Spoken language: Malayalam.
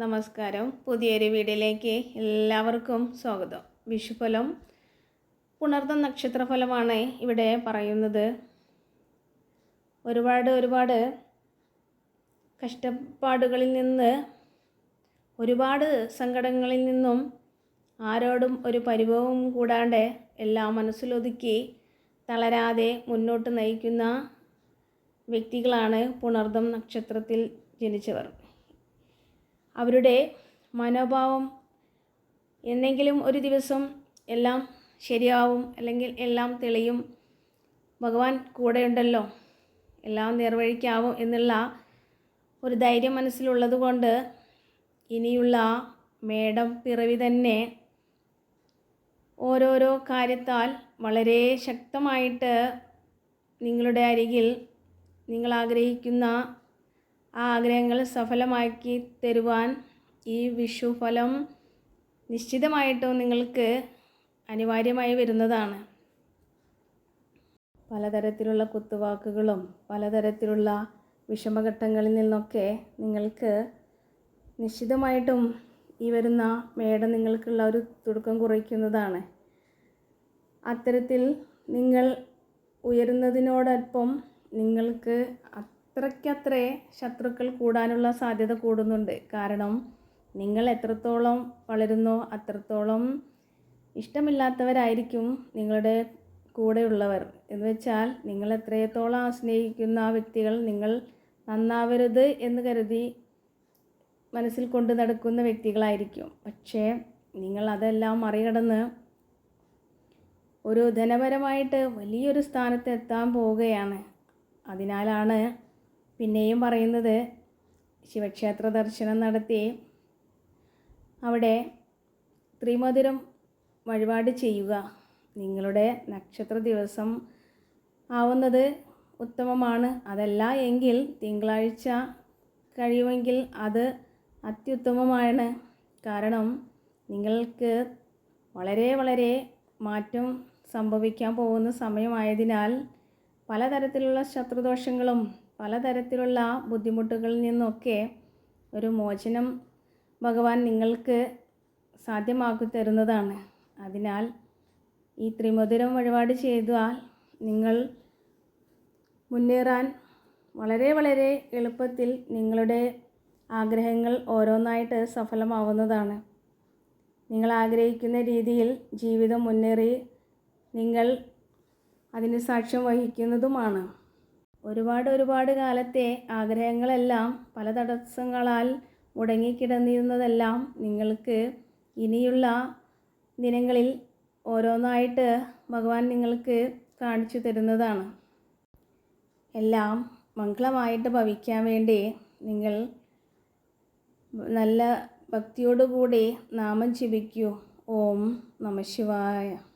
നമസ്കാരം. പുതിയൊരു വീഡിയോയിലേക്ക് എല്ലാവർക്കും സ്വാഗതം. വിഷുഫലം പുണർന്ന നക്ഷത്രഫലമാണ് ഇവിടെ പറയുന്നത്. ഒരുപാട് ഒരുപാട് കഷ്ടപ്പാടുകളിൽ നിന്ന് ഒരുപാട് സങ്കടങ്ങളിൽ നിന്നും ആരോടും ഒരു പരിഭവവും കൂടാണ്ട് എല്ലാ മനസ്സിലൊതുക്കി തളരാതെ മുന്നോട്ട് നയിക്കുന്ന വ്യക്തികളാണ് പുണർദം നക്ഷത്രത്തിൽ ജനിച്ചവർ. അവരുടെ മനോഭാവം എന്നെങ്കിലും ഒരു ദിവസം എല്ലാം ശരിയാവും അല്ലെങ്കിൽ എല്ലാം തെളിയും. ഭഗവാൻ കൂടെയുണ്ടല്ലോ. എല്ലാം നേർവഴിക്കാവും എന്നുള്ള ഒരു ധൈര്യം മനസ്സിലുള്ളത് കൊണ്ട് ഇനിയുള്ള മേടം പിറവി തന്നെ ഓരോരോ കാര്യത്താൽ വളരെ ശക്തമായിട്ട് നിങ്ങളുടെ അരികിൽ നിങ്ങൾ ആഗ്രഹിക്കുന്ന ആ ആഗ്രഹങ്ങൾ സഫലമാക്കി തരുവാൻ ഈ വിഷുഫലം നിശ്ചിതമായിട്ടും നിങ്ങൾക്ക് അനിവാര്യമായി വരുന്നതാണ്. പലതരത്തിലുള്ള കുത്തുവാക്കുകളും പലതരത്തിലുള്ള വിഷമഘട്ടങ്ങളിൽ നിന്നൊക്കെ നിങ്ങൾക്ക് നിശ്ചിതമായിട്ടും ഈ വരുന്ന മേടം നിങ്ങൾക്കുള്ള ഒരു തുടക്കം കുറയ്ക്കുന്നതാണ് അത്തരത്തിൽ നിങ്ങൾ ഉയരുന്നതിനോടൊപ്പം നിങ്ങൾക്ക് അത്രയ്ക്കത്രേ ശത്രുക്കൾ കൂടാനുള്ള സാധ്യത കൂടുന്നുണ്ട്. കാരണം നിങ്ങൾ എത്രത്തോളം വളരുന്നോ അത്രത്തോളം ഇഷ്ടമില്ലാത്തവരായിരിക്കും നിങ്ങളുടെ കൂടെയുള്ളവർ. എന്ന് വെച്ചാൽ നിങ്ങൾ എത്രത്തോളം സ്നേഹിക്കുന്ന ആ വ്യക്തികൾ നിങ്ങൾ നന്നാവരുത് എന്ന് കരുതി മനസ്സിൽ കൊണ്ട് നടക്കുന്ന വ്യക്തികളായിരിക്കും. പക്ഷേ നിങ്ങൾ അതെല്ലാം മറികടന്ന് ഒരു ധനപരമായിട്ട് വലിയൊരു സ്ഥാനത്ത് എത്താൻ പോവുകയാണ്. അതിനാലാണ് പിന്നെയും പറയുന്നത് ശിവക്ഷേത്ര ദർശനം നടത്തി അവിടെ ത്രിമധുരം വഴിപാട് ചെയ്യുക. നിങ്ങളുടെ നക്ഷത്ര ദിവസം ആവുന്നത് ഉത്തമമാണ്. അതല്ല എങ്കിൽ തിങ്കളാഴ്ച കഴിയുമെങ്കിൽ അത് അത്യുത്തമമാണ്. കാരണം നിങ്ങൾക്ക് വളരെ വളരെ മാറ്റം സംഭവിക്കാൻ പോകുന്ന സമയമായതിനാൽ പലതരത്തിലുള്ള ശത്രുദോഷങ്ങളും പലതരത്തിലുള്ള ബുദ്ധിമുട്ടുകളിൽ നിന്നൊക്കെ ഒരു മോചനം ഭഗവാൻ നിങ്ങൾക്ക് സാധ്യമാക്കി തരുന്നതാണ്. അതിനാൽ ഈ ത്രിമധുരം വഴിപാട് ചെയ്താൽ നിങ്ങൾ മുന്നേറാൻ വളരെ വളരെ എളുപ്പത്തിൽ നിങ്ങളുടെ ആഗ്രഹങ്ങൾ ഓരോന്നായിട്ട് സഫലമാവുന്നതാണ്. നിങ്ങൾ ആഗ്രഹിക്കുന്ന രീതിയിൽ ജീവിതം മുന്നേറി നിങ്ങൾ അതിന് സാക്ഷ്യം വഹിക്കുന്നതുമാണ്. ഒരുപാട് ഒരുപാട് കാലത്തെ ആഗ്രഹങ്ങളെല്ലാം പല തടസ്സങ്ങളാൽ മുടങ്ങിക്കിടന്നിരുന്നതെല്ലാം നിങ്ങൾക്ക് ഇനിയുള്ള ദിനങ്ങളിൽ ഓരോന്നായിട്ട് ഭഗവാൻ നിങ്ങൾക്ക് കാണിച്ചു തരുന്നതാണ്. എല്ലാം മംഗളമായിട്ട് ഭവിക്കാൻ വേണ്ടി നിങ്ങൾ നല്ല ഭക്തിയോടുകൂടി നാമം ജപിക്കൂ. ഓം നമ ശിവായ.